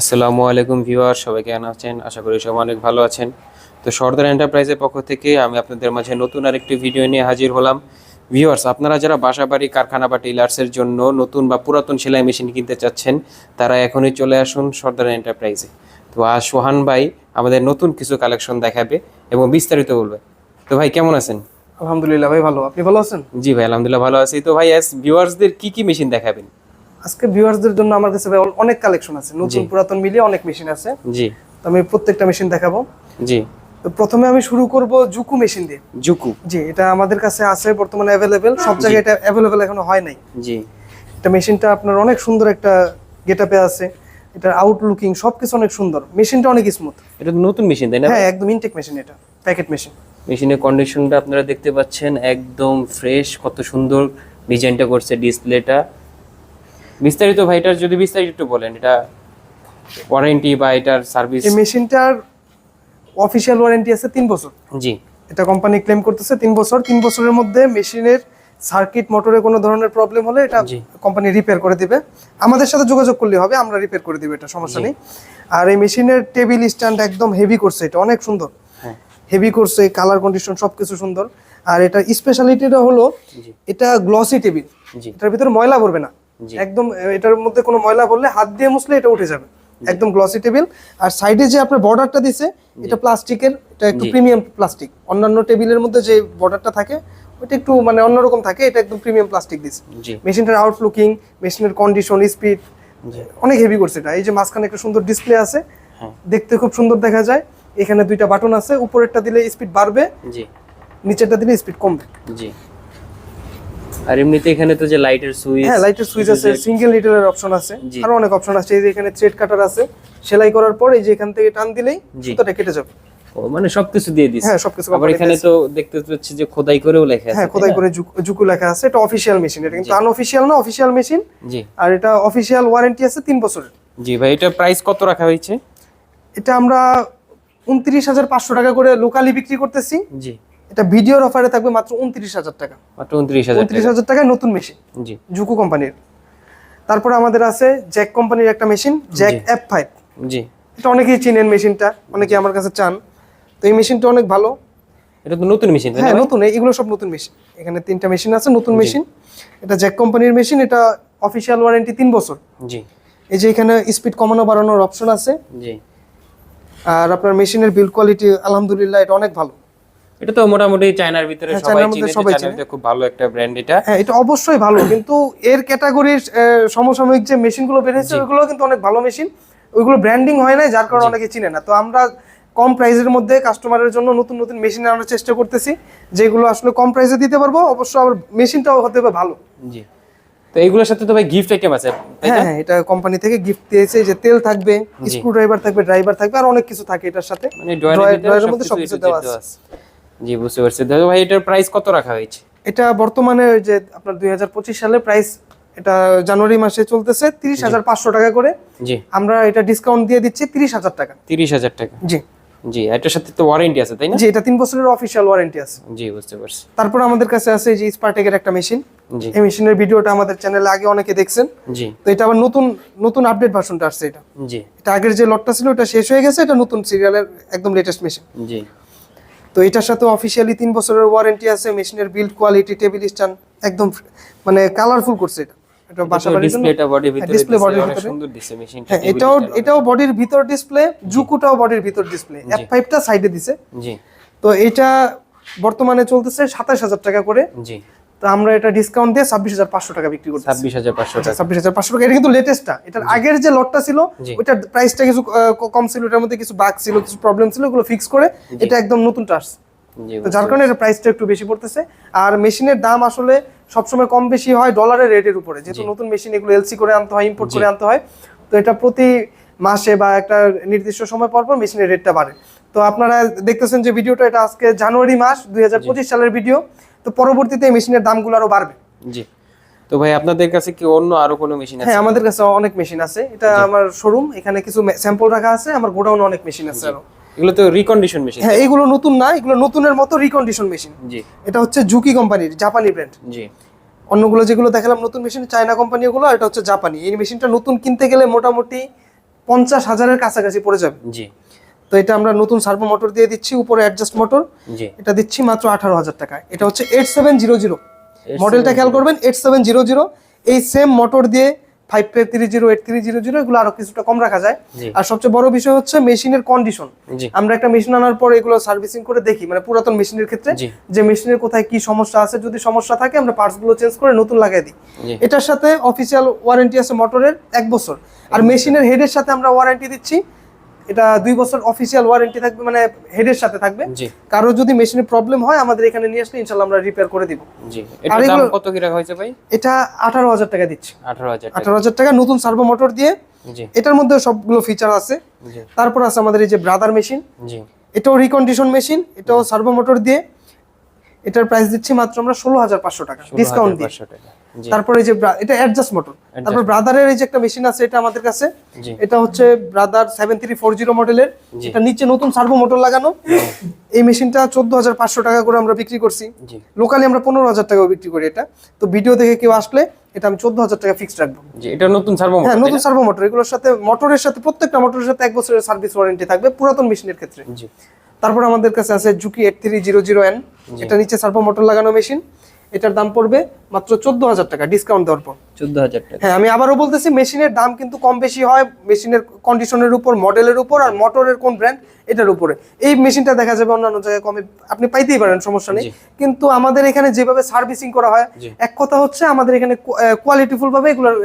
আসসালামু আলাইকুম ভিউয়ার সবাই কেমন আছেন? আশা করি সবাই অনেক ভালো আছেন। তো সর্দার এন্টারপ্রাইজের পক্ষ থেকে আমি আপনাদের মাঝে নতুন আরেকটি ভিডিও নিয়ে হাজির হলাম। ভিউয়ার্স আপনারা যারা বাসাবাড়ি কারখানা বা টেলার্সের জন্য নতুন বা পুরাতন সেলাই মেশিন কিনতে চাচ্ছেন তারা এখনই চলে আসুন সর্দার এন্টারপ্রাইজে। তো আজ সোহান ভাই আমাদের নতুন কিছু কালেকশন দেখাবে এবং বিস্তারিত বলবে। তো ভাই কেমন আছেন? আলহামদুলিল্লাহ ভাই ভালো। আপনি ভালো আছেন? জি ভাই আলহামদুলিল্লাহ ভালো আছি। তো ভাই আজ ভিউয়ার্সদের কি কি মেশিন দেখাবেন? আজকে ভিউয়ার্সদের জন্য আমার কাছে অনেক কালেকশন আছে। নতুন পুরাতন মিলিয়ে অনেক মেশিন আছে। জি। তো আমি প্রত্যেকটা মেশিন দেখাবো। জি। তো প্রথমে আমি শুরু করব জুকু মেশিন দিয়ে। জুকু। জি এটা আমাদের কাছে আছে বর্তমানে অ্যাভেলেবেল সব জায়গায় এটা অ্যাভেলেবেল এখনও হয় নাই। জি। এটা মেশিনটা আপনার অনেক সুন্দর একটা গেটআপে আছে। এটার আউটলুকিং সবকিছু অনেক সুন্দর। মেশিনটা অনেক স্মুথ এটা নতুন মেশিন তাই না হ্যাঁ একদম ইনটেক মেশিন এটা। প্যাকেট মেশিন মেশিনের কন্ডিশনটা আপনারা দেখতে পাচ্ছেন একদম ফ্রেশ কত সুন্দর ডিজাইনটা করছে ডিসপ্লেটা বিস্তারিত ভাইটার যদি বিস্তারিত একটু বলেন এটা ওয়ারেন্টি বা এটার সার্ভিস এই মেশিনটার অফিসিয়াল ওয়ারেন্টি আছে তিন বছর। জি। এটা কোম্পানি ক্লেম করতেছে তিন বছর। তিন বছরের মধ্যে মেশিনের সার্কিট মোটরে কোনো ধরনের প্রবলেম হলে এটা কোম্পানি রিপেয়ার করে দিবে। আমাদের সাথে যোগাযোগ করলে হবে আমরা রিপেয়ার করে দিবে এটা সমস্যা নেই। আর এই মেশিনের টেবিল স্ট্যান্ড একদম হেভি করছে এটা অনেক সুন্দর। হ্যাঁ। হেভি করছে কালার কন্ডিশন সবকিছু সুন্দর। আর এটা স্পেশালিটিটা হলো এটা গ্লসি টেবিল জি। এটার ভিতরে ময়লা ভরবে না। একদম এটার মধ্যে কোনো ময়লা ভরলে হাত দিয়ে মুছলে এটা উঠে যাবে। একদম গ্লসি টেবিল আর সাইডে যে আপনার বর্ডারটা দিছে এটা প্লাস্টিকের এটা একটু প্রিমিয়াম প্লাস্টিক অন্যান্য টেবিলের মধ্যে যে বর্ডারটা থাকে ওটা একটু মানে অন্যরকম থাকে এটা একদম প্রিমিয়াম প্লাস্টিক দিছে। মেশিনটার আউটলুকিং মেশিনের কন্ডিশন স্পিড অনেক হেভি করছে এটা। এই যে মাঝখানে একটা সুন্দর ডিসপ্লে আছে হ্যাঁ। দেখতে খুব সুন্দর দেখা যায়। এখানে দুইটা বাটন আছে উপরেরটা দিলে স্পিড বাড়বে নিচেরটা দিলে স্পিড কমবে। জি। আর এমনিতে এখানে তো যে লাইটের সুইচ হ্যাঁ লাইটের সুইচ আছে সিঙ্গেল লিটারের অপশন আছে। আরও অনেক অপশন আছে এই যে এখানে থ্রেড কাটার আছে। সেলাই করার পর এই যে এখান থেকে টান দিলেই সুতাটা কেটে যাবে। ও মানে সবকিছু দিয়ে দিছে। হ্যাঁ সবকিছু আবার এখানে তো দেখতে পাচ্ছি যে খোদাই করেও লেখা আছে হ্যাঁ খোদাই করে জুকু লেখা আছে এটা অফিসিয়াল মেশিন এটা কিন্তু আনঅফিসিয়াল না অফিশিয়াল মেশিন জি। আর এটা অফিসিয়াল ওয়ারেন্টি আছে তিন বছরের। জি ভাই এটা প্রাইস কত রাখা হয়েছে? এটা আমরা উনত্রিশ হাজার পাঁচশো টাকা করে লোকালি বিক্রি করতেছি। জি। এটা ভিডিওর অফারে থাকবে মাত্র উনত্রিশ হাজার টাকা। মাত্র উনত্রিশ হাজার উনত্রিশ হাজার টাকায় নতুন মেশিন জি। জুকু কোম্পানির। তারপরে আমাদের আছে জ্যাক কোম্পানির একটা machine Jack F five G. এটা অনেকেই চিনেন মেশিনটা অনেকেই আমার কাছে চান। তো এই মেশিনটা অনেক ভালো। এটা তো নতুন মেশিন হ্যাঁ নতুন এগুলো সব নতুন মেশিন। এখানে তিনটা মেশিন আছে নতুন মেশিন। এটা জ্যাক কোম্পানির মেশিন এটা অফিসিয়াল ওয়ারেন্টি তিন বছর। জি। এই যে এখানে স্পিড কমানো বাড়ানোর অপশন আছে। জি। আর আপনার মেশিনের বিল্ড কোয়ালিটি আলহামদুলিল্লাহ এটা অনেক ভালো। এটা তো মোটামুটি চায়নার ভিতরে হ্যাঁ, সবাই চিনে সবাই চায়নার খুব ভালো একটা ব্র্যান্ড এটা। হ্যাঁ এটা অবশ্যই ভালো কিন্তু এর ক্যাটাগরির সমসাময়িক যে মেশিনগুলো বেরিয়েছে ওইগুলো কিন্তু অনেক ভালো মেশিন ওইগুলো ব্র্যান্ডিং হয় না যার কারণে অনেকে চিনে না। তো আমরা কম প্রাইসের মধ্যে কাস্টমারের জন্য নতুন নতুন মেশিন আনার চেষ্টা করতেছি যেগুলো আসলে কম প্রাইসে দিতে পারব। অবশ্য আবার মেশিনটাও হতে হবে ভালো। জি। তো এইগুলোর সাথে তো ভাই গিফট আইটেম আছে হ্যাঁ হ্যাঁ এটা কোম্পানি থেকে গিফট দিয়েছে যে তেল থাকবে স্ক্রু ড্রাইভার থাকবে ড্রাইভার থাকবে আর অনেক কিছু থাকে এটার সাথে। মানে ড্রয়ারের মধ্যে সবকিছু দেওয়া আছে। জি বুঝতে পারছি। দাদা ভাই এটার প্রাইস কত রাখা হয়েছে? এটা বর্তমানে ওই যে আপনার দুই হাজার পঁচিশ সালে প্রাইস এটা জানুয়ারি মাসে চলতেছে তিরিশ হাজার পাঁচশো টাকা করে। জি। আমরা এটা ডিসকাউন্ট দিয়ে দিচ্ছি তিরিশ হাজার টাকা। তিরিশ হাজার টাকা। জি। জি এটার সাথে তো ওয়ারেন্টি আছে তাই না? জি এটা তিন বছরের অফিসিয়াল ওয়ারেন্টি আছে। জি বুঝতে পারছি। তারপর আমাদের কাছে আছে যে স্পার্টেকের একটা মেশিন জি। এই মেশিনের ভিডিওটা আমাদের চ্যানেলে আগে অনেকে দেখছেন। জি। তো এটা আবার নতুন নতুন আপডেট ভার্সনটা আসছে এটা। জি। এটা আগের যে লটটা ছিল এটা শেষ হয়ে গেছে এটা নতুন সিরিয়ালের একদম লেটেস্ট মেশিন জি। তো এটার সাথে অফিসিয়ালি তিন বছরের ওয়ারেন্টি আছে মেশিনের বিল্ড কোয়ালিটি টেবিল স্ট্যান্ড একদম মানে কালারফুল করছে এটা। এটা বাসা ডিসপ্লেটা বডির ভিতরে ডিসপ্লে ভিতরে। সুন্দর দিছে মেশিনটা হ্যাঁ এটাও এটাও বডির ভিতর ডিসপ্লে জুকুটাও বডির ভিতর ডিসপ্লে এফ ফাইভটা সাইডে দিছে। জি। তো এটা বর্তমানে চলতেছে সাতাশ হাজার টাকা করে। জি। তো আমরা এটা ডিসকাউন্ট দিয়ে ছাব্বিশ হাজার পাঁচশো টাকা বিক্রি করছি ছাব্বিশ হাজার পাঁচশো টাকা। ছাব্বিশ হাজার পাঁচশো টাকা এটা কিন্তু লেটেস্টটা এটার আগের যে লটটা ছিল। ওইটার প্রাইসটা কিছু কম ছিল ওটার মধ্যে কিছু বাগ ছিল কিছু প্রবলেম ছিল ওগুলো ফিক্স করে এটা একদম নতুন তো যার কারণে এটা প্রাইসটা একটু বেশি পড়তেছে। আর মেশিনের দাম আসলে সবসময় কম বেশি হয় ডলারের রেটের উপরে। যেহেতু নতুন মেশিন এগুলো এলসি করে আনতে হয় ইম্পোর্ট করে আনতে হয় তো এটা প্রতি মাসে বা একটা নির্দিষ্ট সময় পর পর মেশিনের রেটটা বাড়ে। তো আপনারা দেখতেছেন যে ভিডিওটা এটা আজকে জানুয়ারি মাস দুই হাজার পঁচিশ সালের ভিডিও তো পরবর্তীতে এই মেশিনের দামগুলো আরও বাড়বে। জি। তো ভাই আপনাদের কাছে কি অন্য আরও কোনো মেশিন আছে? হ্যাঁ আমাদের কাছে অনেক মেশিন আছে। এটা আমার শোরুম এখানে কিছু স্যাম্পল রাখা আছে আমার গোডাউনে অনেক মেশিন আছে আরও। এগুলো তো রিকন্ডিশন মেশিন হ্যাঁ এগুলো নতুন না এগুলো নতুনের মতো রিকন্ডিশন মেশিন জি। এটা হচ্ছে জুকি কোম্পানির জাপানি ব্র্যান্ড জি। অন্যগুলো যেগুলো দেখালাম নতুন মেশিন চায়না কোম্পানি ওগুলো এটা হচ্ছে জাপানি এই মেশিনটা নতুন কিনতে গেলে মোটামুটি পঞ্চাশ হাজারের কাছাকাছি পড়ে যাবে। জি। তো এটা আমরা নতুন সার্ভো মোটর দিয়ে দিচ্ছি উপরে অ্যাডজাস্ট মোটর এটা দিচ্ছি মাত্র আঠারো হাজার টাকায় এটা হচ্ছে এইট সেভেন জিরো জিরো মডেলটা খেয়াল করবেন এইট সেভেন জিরো জিরো এই সেম মোটর দিয়ে five three zero eight three zero zero এগুলো আরও কিছুটা কম রাখা যায়। আর সবচেয়ে বড় বিষয় হচ্ছে মেশিনের কন্ডিশন আমরা একটা মেশিন আনার পর এগুলো সার্ভিসিং করে দেখি মানে পুরাতন মেশিনের ক্ষেত্রে যে মেশিনের কোথায় কি সমস্যা আছে যদি সমস্যা থাকে আমরা পার্টসগুলো চেঞ্জ করে নতুন লাগাই দিই। এটার সাথে অফিসিয়াল ওয়ারেন্টি আছে মোটরের এক বছর। আর মেশিনের হেডের সাথে আমরা ওয়ারেন্টি দিচ্ছি এটা দুই বছর অফিসিয়াল ওয়ারেন্টি থাকবে মানে হেডের সাথে থাকবে। কারও যদি মেশিনে প্রবলেম হয় আমাদের এখানে নিয়ে আসলে ইনশাল্লাহ আমরা রিপেয়ার করে দিব। জি। এটার দাম এগুলো- কত কি রাখা হয়েছে ভাই? এটা আঠারো হাজার টাকা দিচ্ছি। আঠারো হাজার টাকা। আঠারো হাজার টাকা নতুন সার্ভো মোটর দিয়ে। জি। এটার মধ্যে সবগুলো ফিচার আছে। জি। তারপর আছে আমাদের এই যে ব্রাদার মেশিন জি। এটাও রিকন্ডিশন মেশিন এটাও সার্ভো মোটর দিয়ে। এটার প্রাইস দিচ্ছি মাত্র আমরা ষোলো হাজার পাঁচশো টাকা। ডিসকাউন্ট দিয়ে। 16,500 টাকা। জি তারপরে যে এটা অ্যাডজাস্ট মোটর তারপর ব্রাদারের এই যে একটা মেশিন আছে এটা আমাদের কাছে। এটা হচ্ছে Brother seven three four zero মডেলের এটা নিচে নতুন সার্ভো মোটর লাগানো। এই মেশিনটা চোদ্দ হাজার পাঁচশো টাকা করে আমরা বিক্রি করছি। লোকালি আমরা পনেরো হাজার টাকা বিক্রি করি এটা। তো ভিডিও দেখে কেউ আসলে এটা আমি চোদ্দ হাজার টাকা ফিক্সড রাখব। জি এটা নতুন সার্ভো হ্যাঁ নতুন সার্ভো মোটর এগুলোর সাথে মোটরের সাথে প্রত্যেকটা মোটরের সাথে এক বছরের সার্ভিস ওয়ারেন্টি থাকবে পুরাতন মেশিনের ক্ষেত্রে। জি। তারপর আমাদের কাছে আছে Juki eight three zero zero N এটা নিচে সার্ভো মোটর লাগানো মেশিন এটার দাম পড়বে মাত্র চোদ্দ হাজার টাকা ডিসকাউন্ট দেওয়ার পর। চোদ্দ হাজার টাকা। হ্যাঁ আমি আবারও বলতেছি মেশিনের দাম কিন্তু কম বেশি হয় মেশিনের কন্ডিশনের উপর মডেলের উপর আর মোটরের কোন ব্র্যান্ড এটার উপরে। এই মেশিনটা দেখা যাবে অন্যান্য জায়গায় কমে আপনি পাইতেই পারেন সমস্যা নেই। কিন্তু আমাদের এখানে যেভাবে সার্ভিসিং করা হয় এক কথা হচ্ছে আমাদের এখানে কোয়ালিটিফুল ভাবে এগুলোর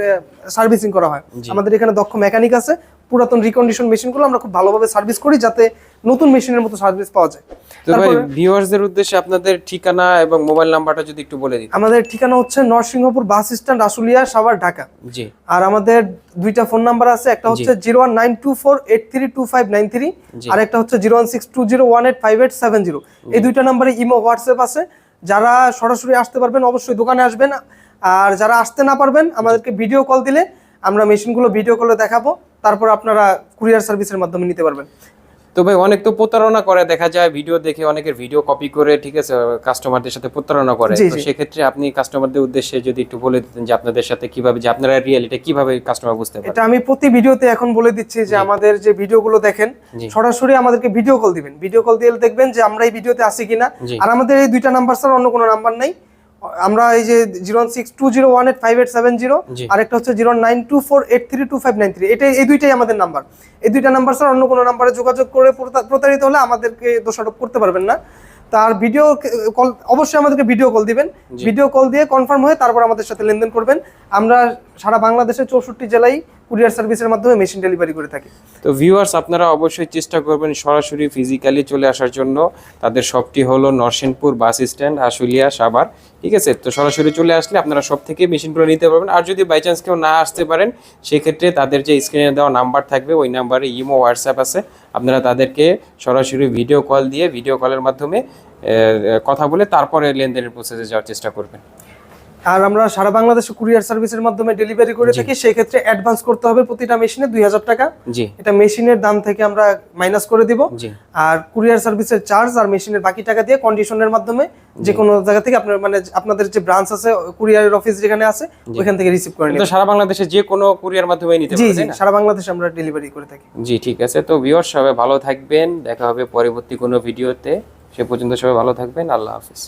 সার্ভিসিং করা হয়। আমাদের এখানে দক্ষ মেকানিক আছে পুরাতন রিকন্ডিশন মেশিনগুলো আমরা খুব ভালোভাবে সার্ভিস করি যাতে নতুন মেশিনের মতো সার্ভিস পাওয়া যায়। তো ভাই ভিউয়ার্সদের উদ্দেশ্যে আপনাদের ঠিকানা এবং মোবাইল নাম্বারটা যদি একটু বলে দিতেন। আমাদের ঠিকানা হচ্ছে নরসিংহপুর বাস স্ট্যান্ড আশুলিয়া সাভার ঢাকা। জি। আর আমাদের দুইটা ফোন নাম্বার আছে একটা হচ্ছে zero one nine two four eight three two five nine three. আর একটা হচ্ছে zero one six two zero one eight five eight seven zero এই দুইটা নাম্বারে ইমো হোয়াটসঅ্যাপ আছে। যারা সরাসরি আসতে পারবেন অবশ্যই দোকানে আসবেন। আর যারা আসতে না পারবেন আমাদেরকে ভিডিও কল দিলে আমরা মেশিনগুলো ভিডিও কলে দেখাবো। তারপর আপনারা কুরিয়ার সার্ভিসের মাধ্যমে নিতে পারবেন। তো ভাই অনেক তো প্রতারণা করে দেখা যায় ভিডিও দেখে অনেকের ভিডিও কপি করে ঠিক আছে কাস্টমারদের সাথে প্রতারণা করে। তো। সেক্ষেত্রে আপনি কাস্টমারদের উদ্দেশ্যে যদি একটু বলে দিতেন যে আপনাদের সাথে কীভাবে যে আপনারা রিয়েলিটি কীভাবে কাস্টমার বুঝতে পারে এটা আমি প্রতি ভিডিওতে এখন বলে দিচ্ছি যে আমাদের যে ভিডিওগুলো দেখেন সরাসরি আমাদেরকে ভিডিও কল দিবেন। ভিডিও কল দিয়ে দেখবেন যে আমরা এই ভিডিওতে আছি কিনা। আর আমাদের এই দুইটা নাম্বার ছাড়া অন্য কোনো নাম্বার নেই। আমরা এই যে zero six two zero one eight five eight seven zero আর একটা হচ্ছে zero nine two four eight three two five nine three এটাই এই দুইটাই আমাদের নাম্বার এই দুইটা নাম্বার ছাড়া অন্য কোনো নাম্বারে যোগাযোগ করে প্রতা- প্রতারিত হলে আমাদেরকে দোষারোপ করতে পারবেন না। তার ভিডিও কল অবশ্যই আমাদেরকে ভিডিও কল দিবেন। ভিডিও কল দিয়ে কনফার্ম হয়ে তারপর আমাদের সাথে লেনদেন করবেন। আমরা সারা বাংলাদেশের চৌষট্টি জেলায় কুরিয়ার সার্ভিসের মাধ্যমে মেশিন ডেলিভারি করে থাকি। তো ভিউয়ার্স, আপনারা অবশ্যই চেষ্টা করবেন সরাসরি ফিজিক্যালি চলে আসার জন্য। তাদের শপটি হলো নরসিংপুর বাস স্ট্যান্ড, আশুলিয়া, সাভার। ঠিক আছে? তো সরাসরি চলে আসলে আপনারা সব থেকে মেশিনগুলো নিতে পারবেন। আর যদি বাই চান্স কেউ না আসতে পারেন, সেক্ষেত্রে তাদের যে স্ক্রিনে দেওয়া নাম্বার থাকবে, ওই নাম্বারে ইমো হোয়াটসঅ্যাপ আছে। আপনারা তাদেরকে সরাসরি ভিডিও কল দিয়ে ভিডিও কলের মাধ্যমে কথা বলে তারপরে লেনদেনের প্রসেসে যাওয়ার চেষ্টা করবেন। আর আমরা সারা বাংলাদেশে কুরিয়ার সার্ভিসের মাধ্যমে ডেলিভারি করে থাকি সেই ক্ষেত্রে অ্যাডভান্স করতে হবে প্রতিটা মেশিনে দুই হাজার টাকা। জি। এটা মেশিনের দাম থেকে আমরা মাইনাস করে দিব। আর কুরিয়ার সার্ভিসের চার্জ আর মেশিনের বাকি টাকা দিয়ে কন্ডিশনের মাধ্যমে যে কোনো জায়গা থেকে আপনার মানে আপনাদের যে ব্রাঞ্চ আছে কুরিয়ারের অফিস যেখানে আছে ওইখান থেকে রিসিভ করে তো সারা বাংলাদেশে যে কোনো কুরিয়ার মাধ্যমে নিতে জি পারবেন জি? সারা বাংলাদেশে আমরা ডেলিভারি করে থাকি। জি ঠিক আছে। তো ভিউয়ার সবাই ভালো থাকবেন। দেখা হবে পরবর্তী কোনো ভিডিওতে সে পর্যন্ত সবাই ভালো থাকবেন। আল্লাহ হাফিজ।